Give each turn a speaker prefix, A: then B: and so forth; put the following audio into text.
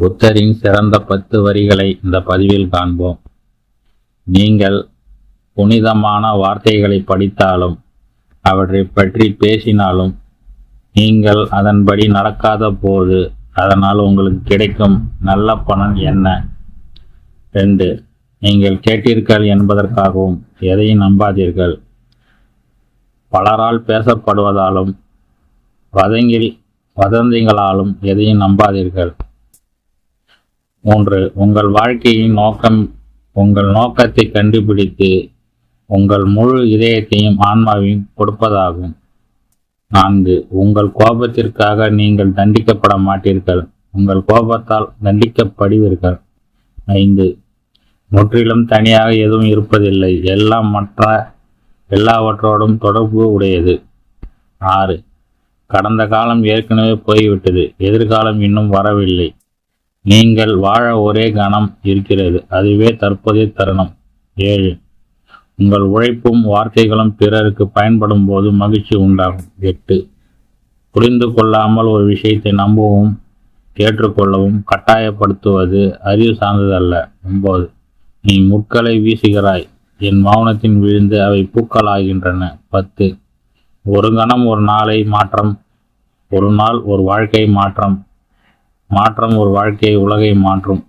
A: புத்தரின் சிறந்த பத்து வரிகளை இந்த பதிவில் காண்போம். நீங்கள் புனிதமான வார்த்தைகளை படித்தாலும் அவற்றை பற்றி பேசினாலும் நீங்கள் அதன்படி நடக்காத போது அதனால் உங்களுக்கு கிடைக்கும் நல்ல பணம் என்ன? ரெண்டு நீங்கள் கேட்டீர்கள் என்பதற்காகவும் எதையும் நம்பாதீர்கள். பலரால் பேசப்படுவதாலும் வதங்கில் வதந்திகளாலும் எதையும் நம்பாதீர்கள். மூன்று உங்கள் வாழ்க்கையின் நோக்கம் உங்கள் நோக்கத்தை கண்டுபிடித்து உங்கள் முழு இதயத்தையும் ஆன்மாவையும் கொடுப்பதாகும். நான்கு உங்கள் கோபத்திற்காக நீங்கள் தண்டிக்கப்பட மாட்டீர்கள். உங்கள் கோபத்தால் தண்டிக்கப்படுவீர்கள். ஐந்து முற்றிலும் தனியாக எதுவும் இருப்பதில்லை. எல்லாம் மற்ற எல்லாவற்றோடும் தொடர்பு உடையது. ஆறு கடந்த காலம் ஏற்கனவே போய்விட்டது. எதிர்காலம் இன்னும் வரவில்லை. நீங்கள் வாழ ஒரே கணம் இருக்கிறது. அதுவே தற்போதைய தருணம். ஏழு. உங்கள் உழைப்பும் வார்த்தைகளும் பிறருக்கு பயன்படும் போது மகிழ்ச்சி உண்டாகும். எட்டு. புரிந்து கொள்ளாமல் ஒரு விஷயத்தை நம்பவும் ஏற்றுக்கொள்ளவும் கட்டாயப்படுத்துவது அறிவு சார்ந்ததல்ல. ஒன்பது. நீ முட்களை வீசுகிறாய். என் மௌனத்தின் விழுந்து அவை பூக்களாகின்றன. பத்து. ஒரு கணம் ஒரு நாளை மாற்றம் ஒரு நாள் ஒரு வாழ்க்கை மாற்றம். மாற்றம் ஒரு வாழ்க்கையை உலகை மாற்றும்.